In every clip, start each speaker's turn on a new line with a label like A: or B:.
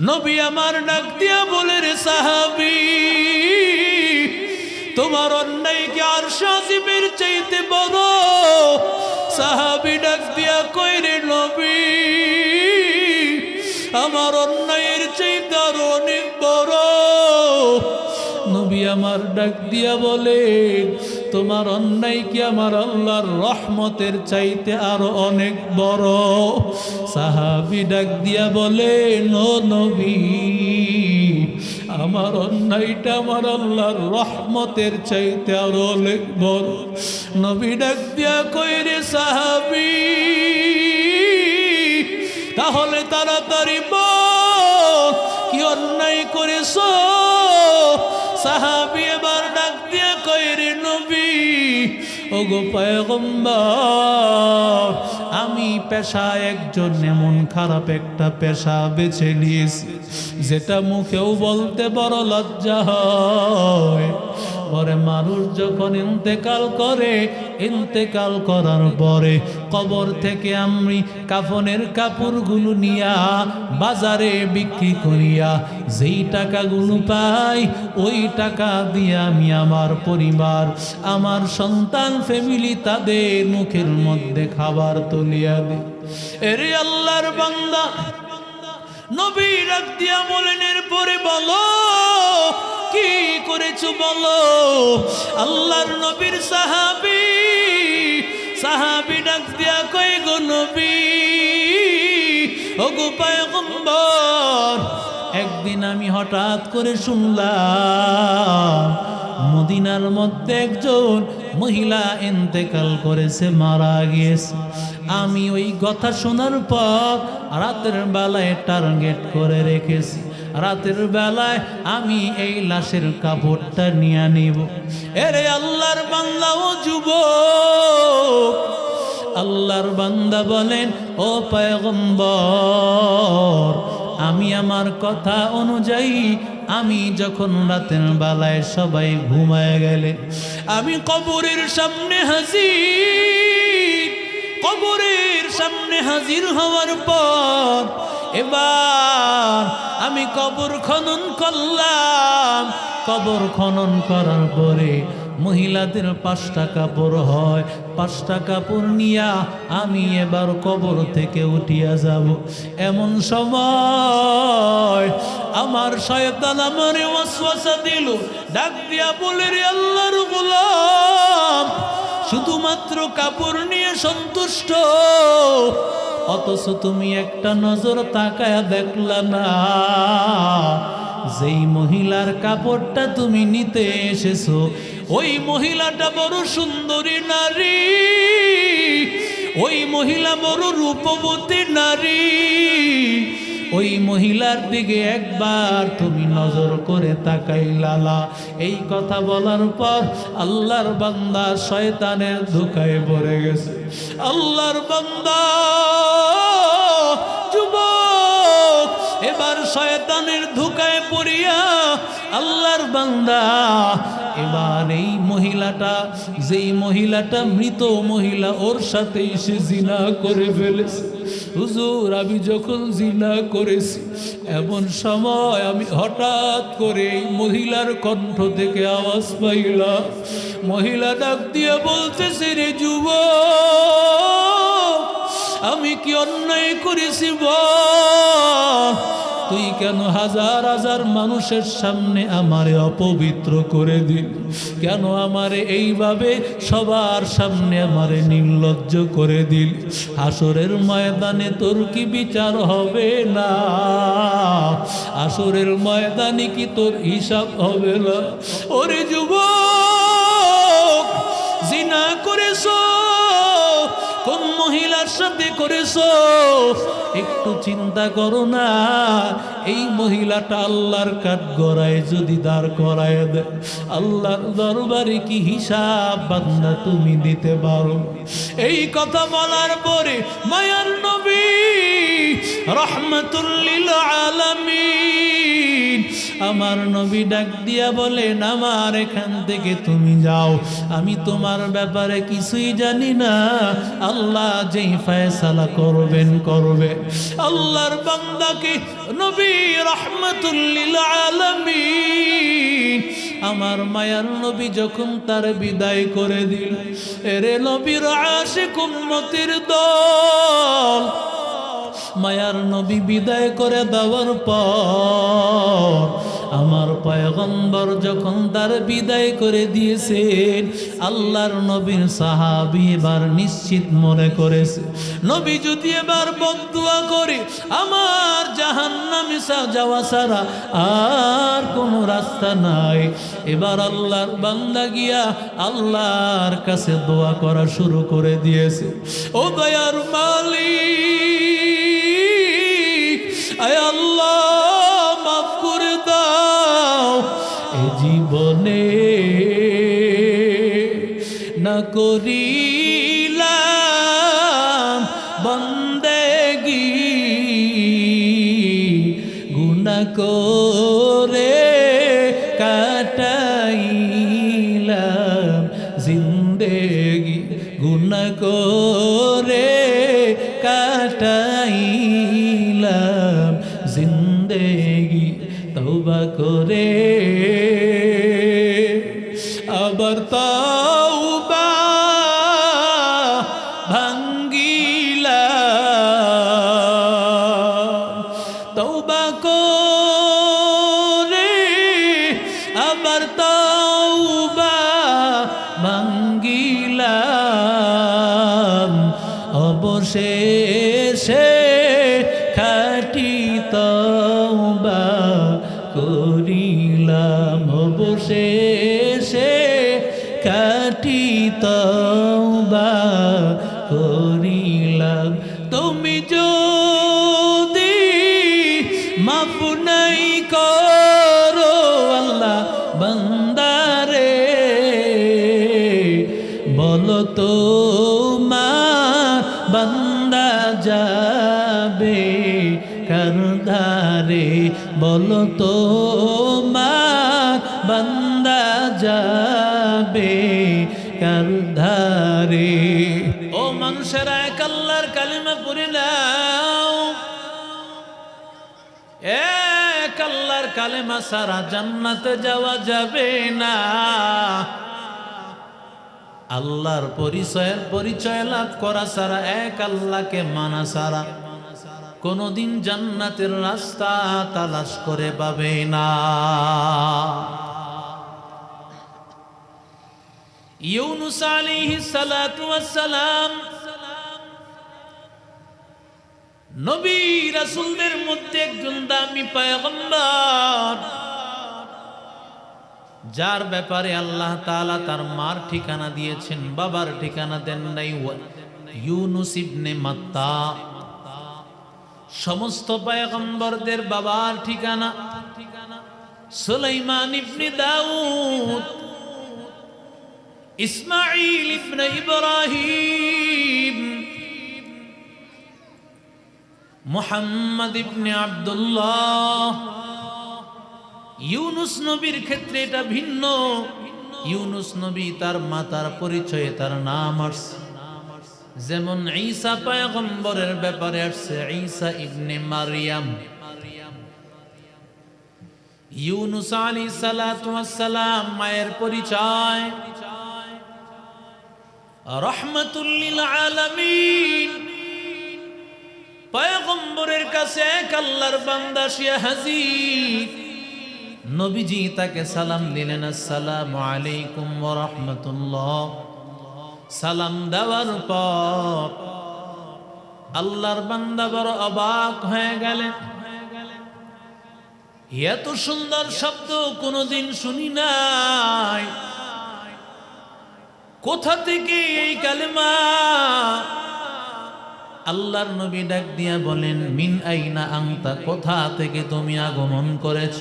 A: নবী আমার ডাক দিয়া বলে রে সাহাবি, তোমার অন্যায় কি আর সাজিবের চাইতে বড়। সাহাবি ডাক দিয়া কই রে নবী, আমার অন্যায়ের চাইতে আর অনেক বড়। নবী আমার ডাক দিয়া বলে, তোমার অন্যায় কি আমার আল্লাহর রহমতের চাইতে আরও অনেক বড়। সাহাবি ডাক দিয়া বলে নবী, আমার অন্যায়টা আমার আল্লাহর রহমতের চাইতে আরও অনেক বড়। নবী ডাক দিয়া কইরে সাহাবি, তাহলে তাড়াতাড়ি কি অন্যায় করেছ? সাহাবি এবার ডাক দিয়ে কইরে নবী ও গো পয়গম্বর আমি পেশা একজন এমন খারাপ একটা পেশা বেছে নিয়েছি, যেটা মুখেও বলতে বড় লজ্জা হয়। পরে মানুষ যখন ইন্তেকাল করে ইন্তেকাল করার পরে কবর থেকে আমি কাফনের কাপড়গুলো নিয়া বাজারে বিক্রি করিয়া যেই টাকাগুলো পাই, ওই টাকা দিয়ে আমি আমার পরিবার, আমার সন্তান ফ্যামিলি তাদের মুখের মধ্যে খাবার তুলিয়া দিই। এরে আল্লাহর বান্দা নবী রাখ দিয়া বলেন, এরপরে বলো কি করেছ বলো? আল্লাহর নবীর সাহাবি সাহাবি ডাক দিয়া কই গো নবী ও গো পয়গম্বর, একদিন আমি হঠাৎ করে শুনলাম, মদিনার মধ্যে একজন মহিলা ইন্তেকাল করেছে, মারা গিয়েছে। আমি ওই কথা শোনার পর রাতের বেলায় টার্গেট করে রেখেছি। রাতের বেলায় আমি এই লাশের কাপড়টা নিয়ে নিব। এরে আল্লাহর বাংলা ও যুবক, আল্লাহর বান্দা বলেন, ও পয়গম্বর, আমি আমার কথা অনুযায়ী আমি যখন রাতের বেলায় সবাই ঘুমায় গেলে, আমি কবরের সামনে হাজির, কবরের সামনে হাজির হওয়ার পর এবার আমি কবর খনন করলাম। কবর খনন করার পরে মহিলাদের পাঁচটা কাপড় হয়, পাঁচটা কাপড় নিয়া আমি এবার কবর থেকে উঠিয়া যাব। এমন সময় আমার শয়তান আমার ওয়াসওয়াসা দিল, ডাক দিয়া বলে, রে আল্লাহর গোলাম, শুধুমাত্র কাপড় নিয়ে সন্তুষ্ট অথচ তুমি একটা নজর তাকায় দেখলা না। যেই মহিলার কাপড়টা তুমি নিতে এসেছ, ওই মহিলাটা বড় সুন্দরী নারী। ওই মহিলা বড় রূপবতী নারী। ওই মহিলার দিকে একবার তুমি নজর করে তাকাই লালা এই কথা বলার পর আল্লাহর বান্দা শয়তানের ধোকায় পড়ে গেছে। আল্লাহর বান্দা, যুবক, এবার শয়তানের ধোকায় পড়িয়া আল্লাহর বান্দা, এবার এই মহিলাটা, যেই মহিলাটা মৃত মহিলা, ওর সাথে সে জিনা করে ফেলেছে। হুজুর, আমি যখন জিনা করেছি, এমন সময় আমি হঠাৎ করে মহিলার কণ্ঠ থেকে আওয়াজ পাইলা মহিলা ডাক দিয়ে বলতেছে রে যুব আমি কি অন্যায় করেছি বল তুই কেন হাজার হাজার মানুষের সামনে আমারে অপবিত্র করে দিল? কেন আমারে এইভাবে সবার সামনে আমারে নির্লজ্জ করে দিল? আসরের ময়দানে তোর কি বিচার হবে না? আসরের ময়দানে কি তোর হিসাব হবে না? ওরে যুবক! মহিলার সাথে করেছ? একটু চিন্তা করো না, এই মহিলাটা আল্লাহর কাঠ গড়ায় যদি দাঁড় করায় আল্লাহর দরবারে কি হিসাব বান্দা তুমি দিতে পারো? এই কথা বলার পরে মায়ার নবী রহমতুল্লিল আলামিন আমার নবী ডাক দিয়া বলেন, আমার এখান থেকে তুমি যাও। আমি তোমার ব্যাপারে কিছুই জানি না। আল্লাহ যেই ফয়সালা করবেন, করবে। আল্লাহর বান্দাকে নবী রহমতুল্লিল আলমিন, আমার মায়ার নবী যখন তার বিদায় করে দিল, এরে নবীর আশিক উম্মতির দল মায়ার নবী বিদায় করে দেওয়ার পর আমার পয়গম্বর যখন তার বিদায় করে দিয়েছেন, আল্লাহর নবীর সাহাবি এবার নিশ্চিত মনে করেছে। নবী যদি এবার বদুয়া করে, আমার জাহান্নামে যাওয়া ছাড়া আর কোনো রাস্তা নাই। এবার আল্লাহর বান্দা গিয়া আল্লাহর কাছে দোয়া করা শুরু করে দিয়েছে। ও দয়ার মালিক আয় আল্লাহ মাফ করে দাও। এ জীবনে না করিলাম বন্দেগি গুণা করে বলো তো মা বন্দা যাবে করধারে ও মানুষেরা, এক আল্লাহর কালিমা পড়ে নাও। এক আল্লাহর কালেমা সারা জান্নাতে যাওয়া যাবে না। আল্লাহর পরিচয়ের পরিচয় লাভ করা সারা এক আল্লাহকে মানা সারা। কোনদিন জান্নাতের রাস্তা তালাশ করে পাবে না। নবী মধ্যে যার ব্যাপারে আল্লাহ তাআলা তার মার ঠিকানা দিয়েছেন, বাবার ঠিকানা দেন নাই। ইউনুস ইবনে মাত্তা সমস্ত পয়গম্বরদের বাবার ঠিকানা। সুলাইমান ইবনে দাউদ, ইসমাঈল ইবনে ইব্রাহিম, মোহাম্মদ ইবনে আব্দুল্লাহ। ইউনুস নবীর ক্ষেত্রে এটা ভিন্ন। ইউনুস নবী তার মাতার পরিচয়ে তার নাম আসছে। যেমন ঈসা পয়গম্বরের ব্যাপারে আসছে, ঈসা ইবনে মারিয়াম। ইউনুস আলী সালাম, মায়ের পরিচয়। রহমতুল্লিল আলামিন। পয়গম্বরের কাছে এক আল্লাহর বান্দা শিয়া হাজির। নবীজি তাকে সালাম দিলেন, আসসালামু আলাইকুম ওয়া রাহমাতুল্লাহ। সালাম দেওয়ার পর আল্লাহর বান্দা বড় অবাক হয়ে গেলেন। এত সুন্দর শব্দ কোনোদিন শুনি নাই। কোথা থেকে এই কালেমা? আল্লাহর নবী ডাক দিয়া বলেন, মিন আইনা আংতা কোথা থেকে তুমি আগমন করেছ?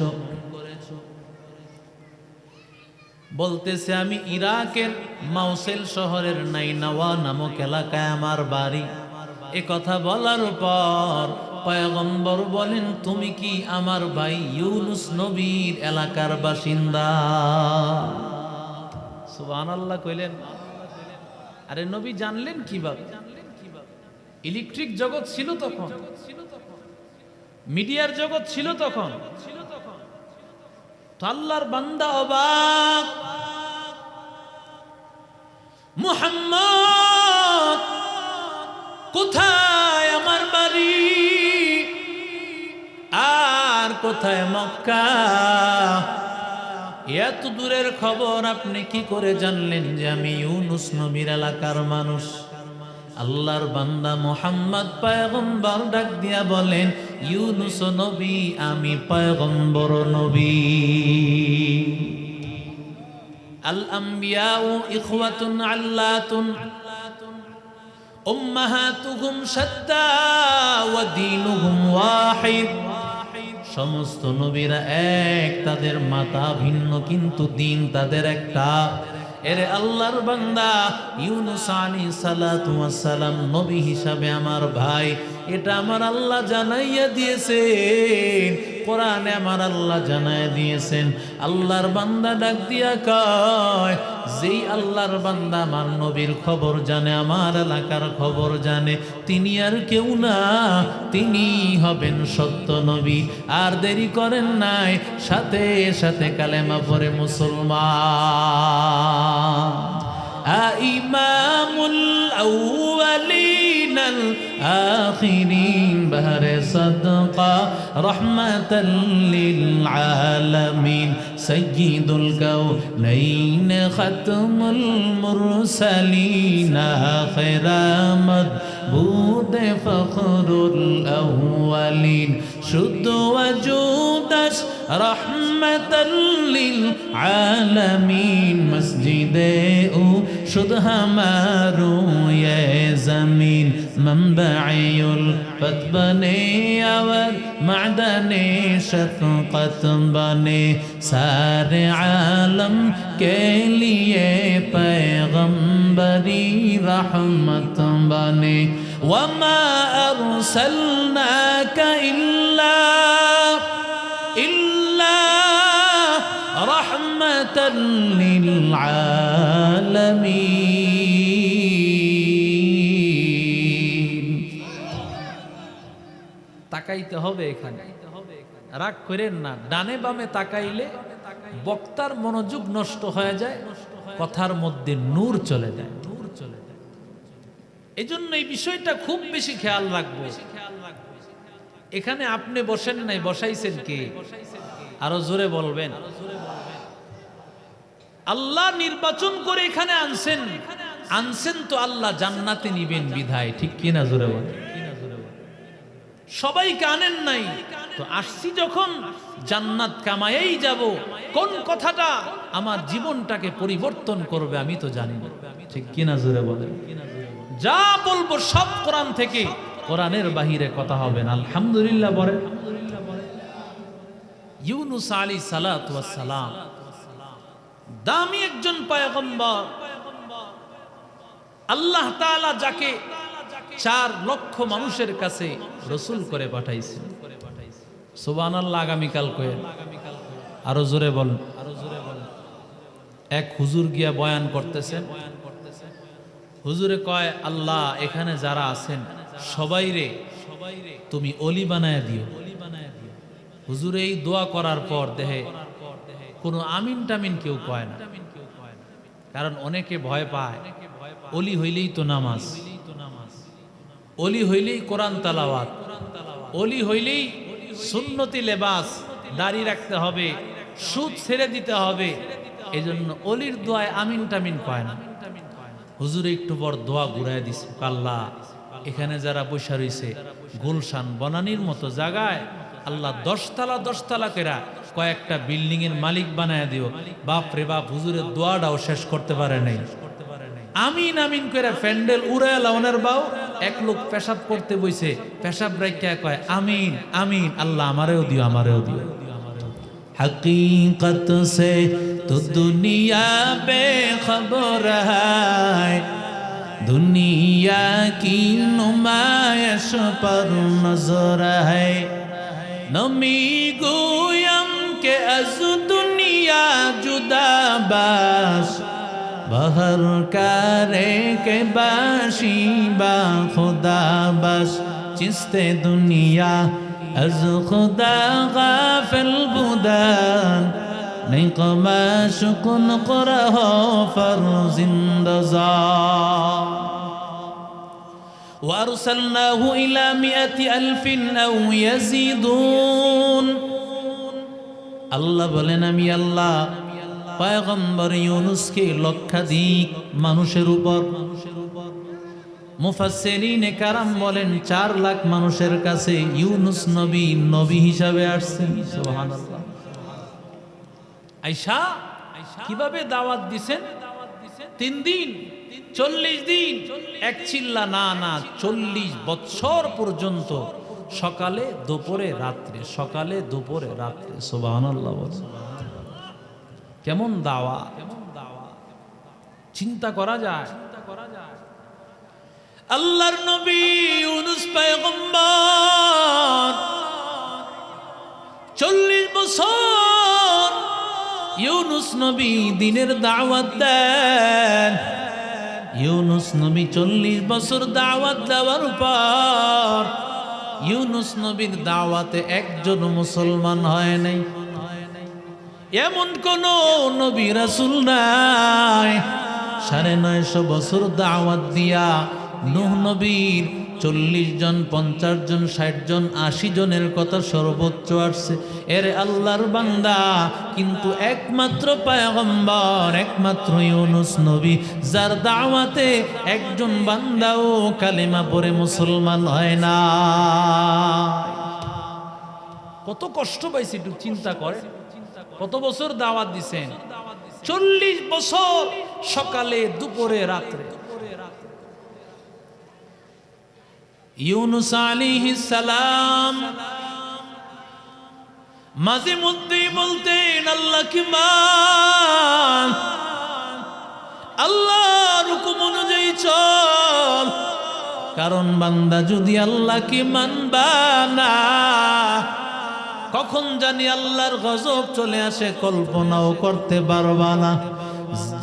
A: বলতেছে, আমি ইরাকের মাউসেল শহরের নাইনাওয়া নামক এলাকায় আমার বাড়ি। এ কথা বলার পর পয়গম্বর বলেন, তুমি কি আমার ভাই ইউনুস নবীর এলাকার বাসিন্দা? সুবান আল্লাহ কইলেন, আরে নবী জানলেন কীভাবে? ইলেকট্রিক জগৎ ছিল তখন, মিডিয়ার জগৎ ছিল তখন। তো আল্লাহর বান্দা অবাক। মুহাম্মদ, কোথায় আমার বাড়ি? আর কোথায় মক্কা? এত দূরের খবর আপনি কি করে জানলেন যে আমি ইউনুস নবীর এলাকার মানুষ? আল্লাহর বান্দা মোহাম্মদ পয়গম্বর ডাক দিয়া বলেন ইউনুস নবী, আমি পয়গম্বর নবী। আল আম্বিয়াউ ইখওয়াতুন আল্লাতুন, উম্মাহাতুহুম শাত্তা ওয়া দীনুহুম ওয়াহিদ। সমস্ত নবীরা এক, তাদের মাতা ভিন্ন, কিন্তু দিন তাদের একটা। এরে আল্লাহর বান্দা ইউনুস আলী সালাম নবী হিসাবে আমার ভাই। এটা আমার আল্লাহ জানাইয়া দিয়েছেন। কোরআনে আমার আল্লাহ জানাই দিয়েছেন। আল্লাহর বান্দা ডাক দিয়া কয়, যেই আল্লাহর বান্দা আমার নবীর খবর জানে, আমার এলাকার খবর জানে, তিনি আর কেউ না, তিনি হবেন সত্য নবী। আর দেরি করেন নাই, সাথে সাথে কালেমা পরে মুসলমান। ইমামুল আউয়ালিন الآخرين بهر صدقة رحمة للعالمين سيد الكونين ختم المرسلين آخر مدبود فخر الأولين شد وجودش رحمة للعالمين مسجد أو شد ہمارو یہ زمین منبعی الفت بنے اور معدن شفقت بنے سارے عالم کے لیے رحمت بنے وما أرسلناك إلا إلا رحمة للعالمين. তাকাইতে হবে এখানে। রাগ করেন না, ডানে বামে তাকাইলে বক্তার মনোযোগ নষ্ট হয়ে যায়, কথার মধ্যে নূর চলে যায়। নূর চলে যায় এই জন্য এই বিষয়টা খুব বেশি খেয়াল রাখব। এখানে আপনি বসেন নাই, বসাইছেন কে? আরও জোরে বলবেন। আল্লাহ নির্বাচন করে এখানে আনছেন। আনছেন তো আল্লাহ জান্নাতে নিবেন বিধায়, ঠিক কিনা জোরে বলেন? সবাইকে আনেন নাই। তো আসছি যখন, জান্নাত কামায়েই যাব। কোন কথাটা আমার জীবনটাকে পরিবর্তন করবে আমি তো জানি ঠিক কিনা জোরে বলেন? যা বলব সব কোরআন থেকে। কোরআনের বাহিরে কথা হবে না। আলহামদুলিল্লাহ বলে ইউনুস আলী সালাম দামি একজন পয়গম্বর। আল্লাহ তাআলা যাকে চার লক্ষ মানুষের কাছে রসুল করে পাঠাইছেন সুবান আল্লাহ আগামীকাল কয়ে। আরও জোরে বল। জোরে এক হুজুর গিয়া বয়ান করতেছেন হুজুরে কয়, আল্লাহ, এখানে যারা আছেন, সবাই রে সবাই রে তুমি অলি বানায় দিও। হুজুর এই দোয়া করার পর দেহে কোনো আমিন টামিন কেউ কয় না। কারণ অনেকে ভয় পায়, অলি হইলেই তো নামাজ। অলি হইলেই কোরআন তালাওয়াত, অলি হইলেই সুন্নতি লেবাস দাড়ি রাখতে হবে, সুদ ছেড়ে দিতে হবে। এই জন্য অলির দোয়ায় আমিন টামিন কয় না। হুজুরে একটু পর দোয়া ঘুরাই দিছে কাল্লা এখানে যারা বৈশা রয়েছে গুলশান বনানির মতো জায়গায় আল্লাহ দশতলা দশতলা কেরা কয়েকটা বিল্ডিং এর মালিক বানায় দিও। বাপ রে বাপ, হুজুরের দোয়াটাও শেষ করতে পারে নাই। আমিন আমিন করে প্যান্ডেল উড়ায় লাউনের বাউ, এক লোক পেশাব করতে বইছে। পেশাব রাখিয়া কয়, আমিন আমিন, আল্লাহ আমারেও দিও আমারেও দিও। হকীকত সে তো দুনিয়া বে খবর হায়। দুনিয়া কি নুমায়শ পর নজর হায়। নমি গুয়ম কে আজ দুনিয়া জুদা বাস বহর কারে কে বাসি বা খুদা বাস, চিস্তে দুনিয়া, আজ খুদা গাফিল বুদান নাই কমা শুকুন করহ ফর জিন্দজা وارسلناه الى مئه الف او يزيدون। الله বলেন, আমি আল্লাহ পয়গম্বর ইউনুসকে লক্ষাধিক মানুষের উপর। মুফাসসিরিনে কারাম বলেন, চার লাখ মানুষের কাছে ইউনুস নবী নবী হিসাবে আয়শা, কীভাবে দাওয়াত দিছেন? তিন দিন, চল্লিশ দিন, এক চিল্লা না না, চল্লিশ বৎসর পর্যন্ত। সকালে, দুপুরে, রাত্রে, সকালে, দুপুরে, রাত্রে সোবাহান কেমন দাওয়া? কেমন দাওয়া চিন্তা করা যায়। আল্লাহর নবী ইউনুস চল্লিশ বছর ইউনুস নবী দিনের দাওয়াত দেন। ইউনুস নবী চল্লিশ বছর দাওয়াত দেওয়ার পর ইউনুস নবীর দাওয়াতে একজন মুসলমান হয় নাই। এমন কোন নবী রাসুল নাই। সাড়ে নয়শো বছর দাওয়াত দিয়া নুহ নবীর চল্লিশ জন, পঞ্চাশ জন, ষাট জন, আশি জনের কথা সর্বোচ্চ আসছে। এর আল্লাহর বান্দা, কিন্তু একমাত্র পায়গম্বর, একমাত্র ইউনুস নবী, যার দাওয়াতে একজন বান্দাও কালিমা পরে মুসলমান হয় না। কত কষ্ট পাইছে, একটু চিন্তা করে কত বছর দাওয়াত দিছেন? চল্লিশ বছর সকালে, দুপুরে, রাত্রে। ইউনুস আলাইহিস সালাম মাঝে মধ্যেই বলতেন, আল্লাহ কি মান? আল্লাহর অনুযায়ী চল। কারণ বান্দা যদি আল্লাহকে মানবা না কখন জানি আল্লাহর গজব চলে আসে কল্পনাও করতে পারবা না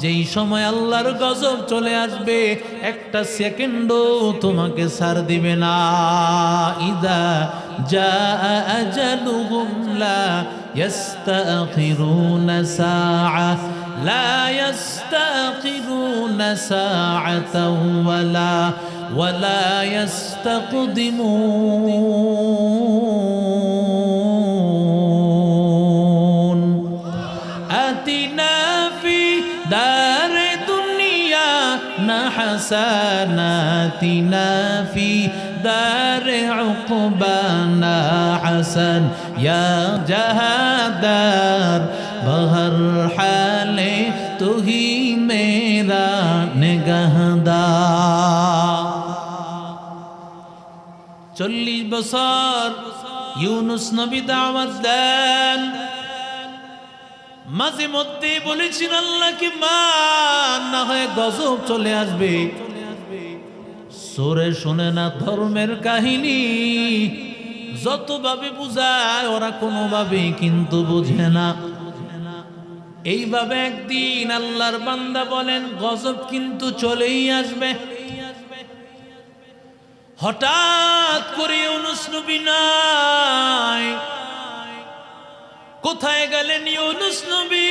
A: যেই সময় আল্লাহর গজব চলে আসবে একটা সেকেন্ডও তোমাকে সার দিবে না ইদা যা আজালুহুম লা ইয়াস্তাখিরুনা সাআ لا يستأخرون ساعة ولا ولا يستقدمون حسناتنا في دار عقبانا حسن يا جهادار بہر حال تو ہی میرا نگہدار চল্লিশ বছর ইউনুস নবী দাওয়াত দেন মাঝে মধ্যে বলেছেন, আল্লাহ কি মান না হয় গজব চলে আসবে। সোরে শোনে না ধর্মের কাহিনী। যতভাবে বুঝায়, ওরা কোনোভাবে কিন্তু বুঝে না। এইভাবে একদিন আল্লাহর বান্দা বলেন, গজব কিন্তু চলেই আসবে। হঠাৎ করে নবী নাই। কোথায় গেলেন ইউনুস নবী?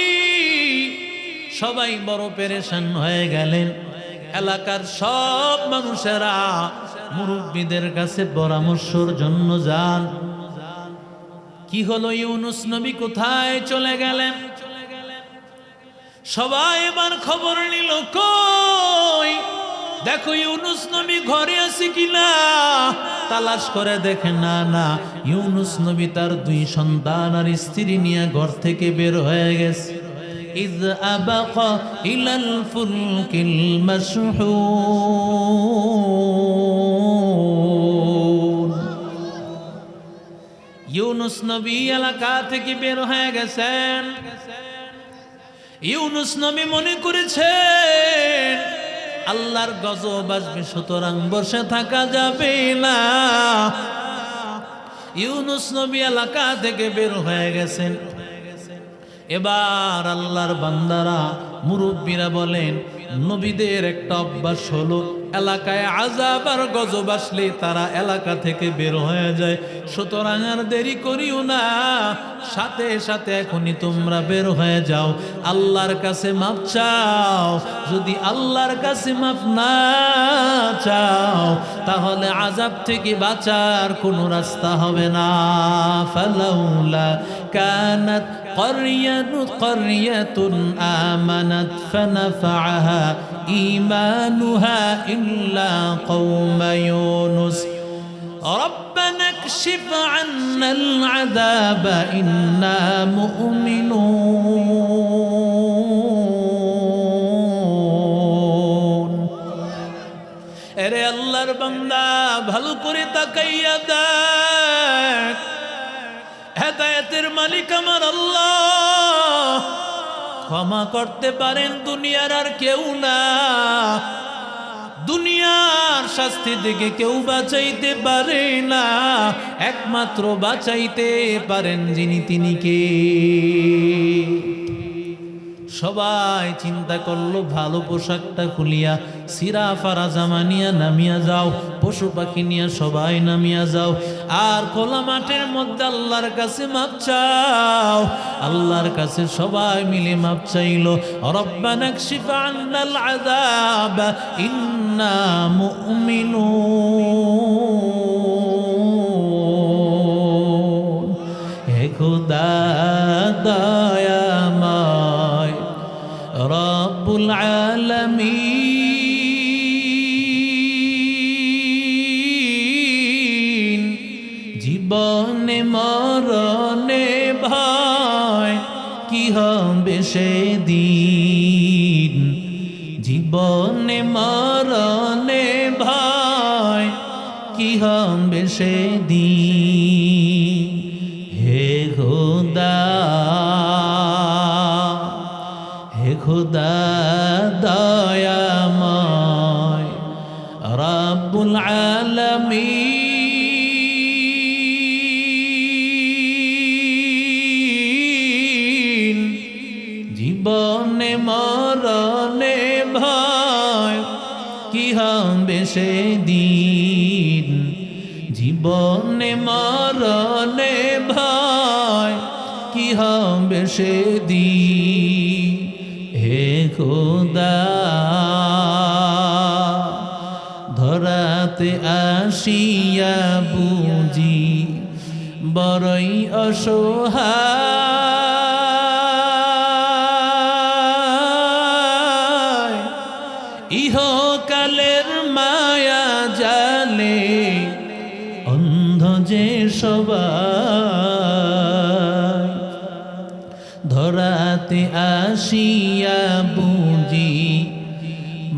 A: সবাই বড় পেরেশান হয়ে গেলেন। এলাকার সব মানুষেরা মুরব্বীদের কাছে পরামর্শর জন্য যান। কি হলো ইউনুস নবী, কোথায় চলে গেলেন? সবাই এবার খবর নিল, কই? দেখো ইউনুস নবী ঘরে আছে কিনা তালাশ করে দেখে না না ইউনুস নবী তার দুই সন্তান আর স্ত্রী নিয়ে ঘর থেকে বের হয়ে গেছে إذ أبق إلى الفلك المشحون ইউনুস নবী এলাকা থেকে বের হয়ে গেছেন ইউনুস নবী মনে করেছেন আল্লাহর গজব আসবে, সুতরাং বসে থাকা যাবে না। ইউনুস নবী এলাকা থেকে বের হয়ে গেছেন। এবার আল্লাহর বান্দারা মুরব্বীরা বলেন নবীদের একটা অভ্যাস হলো, এলাকায় আজাব আর গজব আসলে তারা এলাকা থেকে বের হয়ে যায়। সুতরাং আর দেরি করিও না, সাথে সাথে এখনই তোমরা বের হয়ে যাও। আল্লাহর কাছে মাপ চাও, যদি আল্লাহর কাছে মাপ না চাও, তাহলে আজাব থেকে বাঁচার কোনো রাস্তা হবে না। ফালাউলা কানাত قرية قرية آمنت فنفعها إيمانها إلا قوم يونس ربنا اكشف عنا العذاب إنا مؤمنون أري الله ربنا بھل کرتا قیدہ মালিক আমার আল্লাহ। ক্ষমা করতে পারেন দুনিয়ার আর কেউ না। দুনিয়ার শাস্তি থেকে কেউ বাঁচাইতে পারে না। একমাত্র বাঁচাইতে পারেন যিনি, তিনি কে? সবাই চিন্তা করল, ভালো পোশাকটা খুলিয়া সিরা ফারা জামা নিয়া নামিয়া যাও, পশু পাখি নিয়ে সবাই নামিয়া যাও। আর খোলা মাঠের মধ্যে আল্লাহর কাছে মাপ চাও। আল্লাহর কাছে সবাই মিলে মাপ চাইলো। রব্বানা কশিফ আন্নাল দয়াময়, রব্বুল আলামিন। সেদিন জীবনে মরণে ভয় কি হবে সেদিন? হে খোদা হে খোদা দয়াময় রাব্বুল আলামিন সেদিন জীবনে মরণে ভয় কি হবে সেদিন? হে খোদা ধরাতে আসিয়া বুঝি বড়ই অসহায়। ধরাতে আসিয়া বুঝি,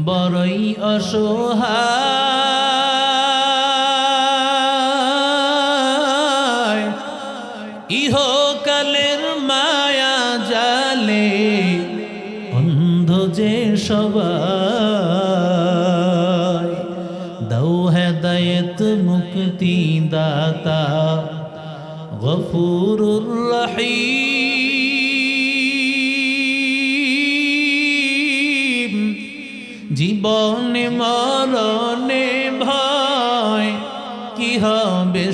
A: বড়ই অসহায়। ইহকালের মায়া জালে অন্ধ যে সবাই, দাও হেদায়ত মুক্তি দাতা গফুরুর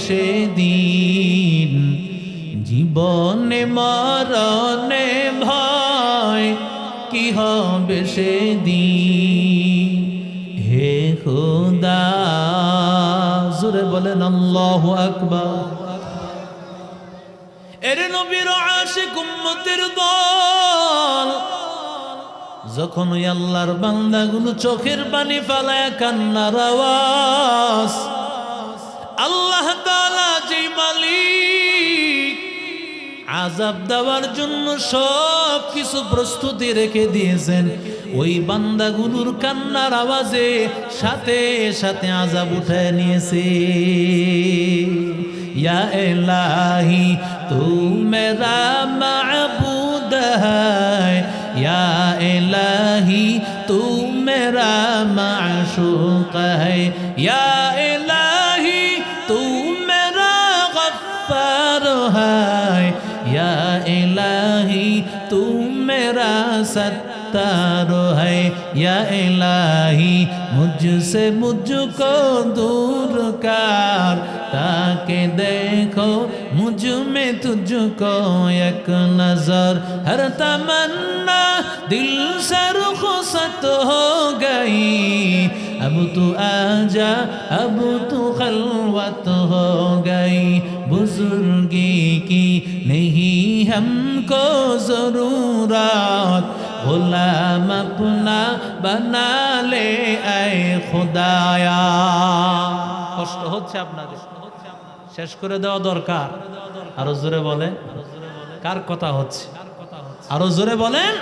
A: সেদিন জীবনে মরণে ভয় কি হবে সেদিন? হে খোদা জুড়ে বলেন আল্লাহ আকবার। এর নবীর আশিক উম্মতের দল, যখন ওই আল্লাহর বান্দাগুলো চোখের পানি ফালায় কান্নার আওয়াজ আল্লাহ তাআলা যে মালিক আজাব দেওয়ার জন্য সব কিছু প্রস্তুতি রেখে দিয়েছেন, ওই বান্দাগুলোর কান্নার আওয়াজে সাথে সাথে আজাব উঠে নিয়েছে। ইয়া এলাহি তু মেরা মাবুদ হায় ইয়া এলাহি তু মেরা মাশুক है या सत्तार सतारो है या इलाही मुझसे मुझको दूर कर ताकि देखो मुझ में तुझको एक नजर हर तमन्ना दिल से रुखसत हो गई अब तू आजा अब तू खलवत हो गई बुजुर्गी की नहीं हमको जरूरत गुलाम अपना बना ले आए खुदाया কষ্ট হচ্ছে আপনাদের শেষ করে দেওয়া দরকার আরো জোরে বলেন কার কথা হচ্ছে আরো জোরে বলেন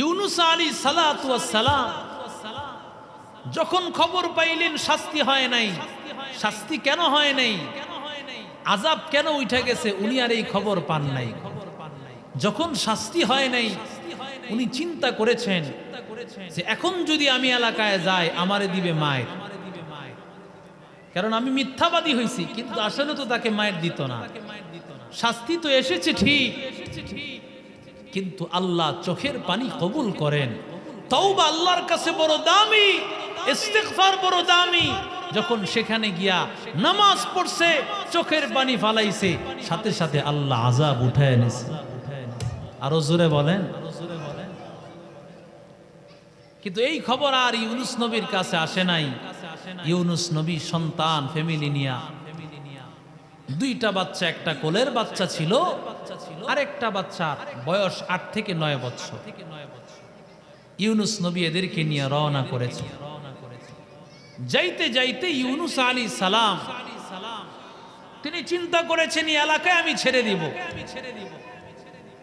A: ইউনুস আলী সালাম যখন খবর পাইলেন শাস্তি হয় নাই শাস্তি কেন হয় নাই? আজাব কেন উঠে গেছে? উনি আর এই খবর পান নাই। যখন শাস্তি হয় নাই, উনি চিন্তা করেছেন যে এখন যদি আমি এলাকায় যাই, আমারে দিবে মায়ের। কারণ আমি মিথ্যাবাদী হয়েছি কিন্তু আসলে তো তাকে মায়ের দিত না। শাস্তি তো এসেছে ঠিক। কিন্তু আল্লাহ চোখের পানি কবুল করেন। তওবা আল্লাহর কাছে বড় দামি, ইস্তেগফার বড় দামি। যখন সেখানে গিয়া নামাজ পড়ছে, চোখের পানি ফালাইছে, সাথে সাথে আল্লাহ আজাব উঠায় এনেছে আরও জোরে বলেন। কিন্তু এই খবর আর ইউনুস নবীর কাছে আসে নাই। ইউনুস নবী সন্তান, ফ্যামিলি নিয়া। দুইটা বাচ্চা, একটা কোলের বাচ্চা ছিল আর একটা বাচ্চার বয়স আট থেকে নয় বছর। ইউনুস নবী এদেরকে নিয়ে রওনা করেছে। যাইতে যাইতে ইউনুস আলী সালাম, তিনি চিন্তা করেছেন, এই এলাকায় আমি ছেড়ে দিব।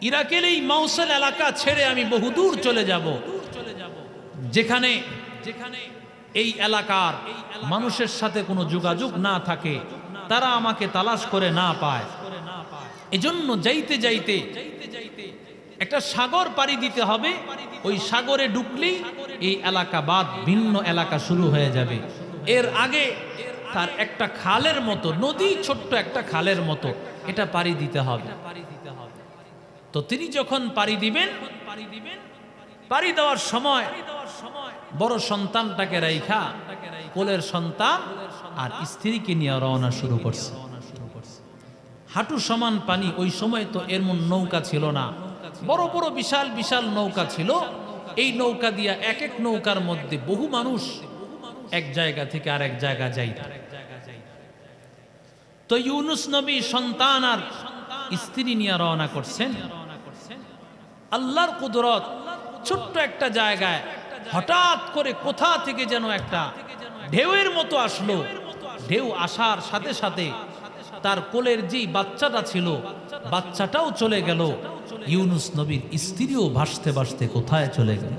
A: ইরাকের এই মৌসল এলাকা ছেড়ে আমি বহুদূর চলে যাব। যেখানে যেখানে এই এলাকার মানুষের সাথে কোনো যোগাযোগ না থাকে। তারা আমাকে তালাশ করে না পায়। এজন্য যাইতে যাইতে একটা সাগর পাড়ি দিতে হবে। ওই সাগরে ঢুকলেই এই এলাকা বাদ ভিন্ন এলাকা শুরু হয়ে যাবে। এর আগে তার একটা খালের মতো, নদী ছোট্ট একটা খালের মতো, এটা পাড়ি দিতে হবে। তো তিনি যখন পাড়ি দিবেন পাড়ি দিবেন পাড়ি দেওয়ার সময় বড় সন্তানটাকে রাইখা, কোলের সন্তান আর স্ত্রীকে নিয়ে রওনা শুরু করছে। হাঁটু সমান পানি, ওই সময় তো এর মন নৌকা ছিল না। বড় বড় বিশাল বিশাল নৌকা ছিল। এই নৌকা দিয়া এক এক নৌকার মধ্যে বহু মানুষ এক জায়গা থেকে আরেক জায়গা যাই তো ইউনুস নবী সন্তান আর স্ত্রী নিয়ে রওনা করছেন। আল্লাহর কুদরত ছোট্ট একটা জায়গায় হঠাৎ করে কোথা থেকে যেন একটা ঢেউয়ের মতো আসলো। ঢেউ আসার সাথে সাথে তার কোলের যেই বাচ্চাটা ছিল, বাচ্চাটাও চলে গেল। ইউনুস নবীর স্ত্রীও ভাসতে ভাসতে কোথায় চলে গেল?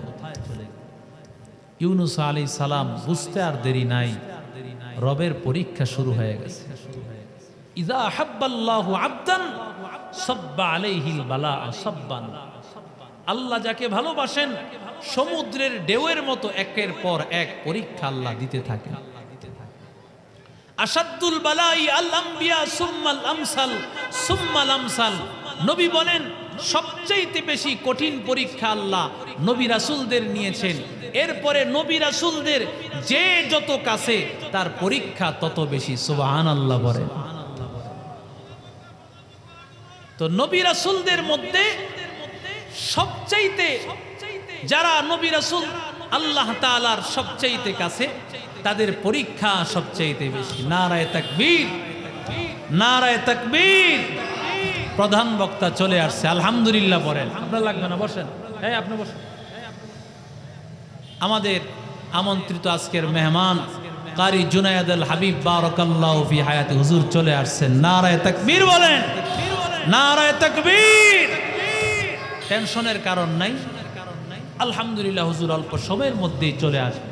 A: ইউনুস আলী সালাম বুঝতে আর দেরি নাই, রবের পরীক্ষা শুরু হয়ে গেছে। আল্লাহ যাকে ভালোবাসেন, সমুদ্রের ঢেউয়ের মতো একের পর এক পরীক্ষা আল্লাহ দিতে আসাদুল বালাই সুম্মাল আমসাল সুম্মাল আমসাল। নবী বলেন সবচাইতে বেশি কঠিন পরীক্ষা আল্লাহ নবী রাসূলদের নিয়েছেন। এরপরে নবী রাসূলদের যে যত কাছে, তার পরীক্ষা তত বেশি, সুবহানাল্লাহ বলেন। তো নবী রাসুলদের মধ্যে সবচাইতে যারা নবী রাসুল আল্লাহ তাআলার সবচাইতে কাছে, তাদের পরীক্ষা সবচাইতে বেশি। নারায় তাকবীর নারায় তাকবীর। প্রধান বক্তা চলে আসছে। আলহামদুলিল্লাহ বলেন। আপনার লাগবে না, বসেন। হ্যাঁ আপনি বসেন। আমাদের আমন্ত্রিত আজকের মেহমান, কারি জুনায়দ আল হাবিব, বারাকাল্লাহু হায়াতি। হুজুর চলে আসছেন। নারায় তাকবীর বলেন। নারায় তাকবীর। টেনশনের কারণ নাই। আলহামদুলিল্লাহ হুজুর অল্প সময়ের মধ্যেই চলে আসবে।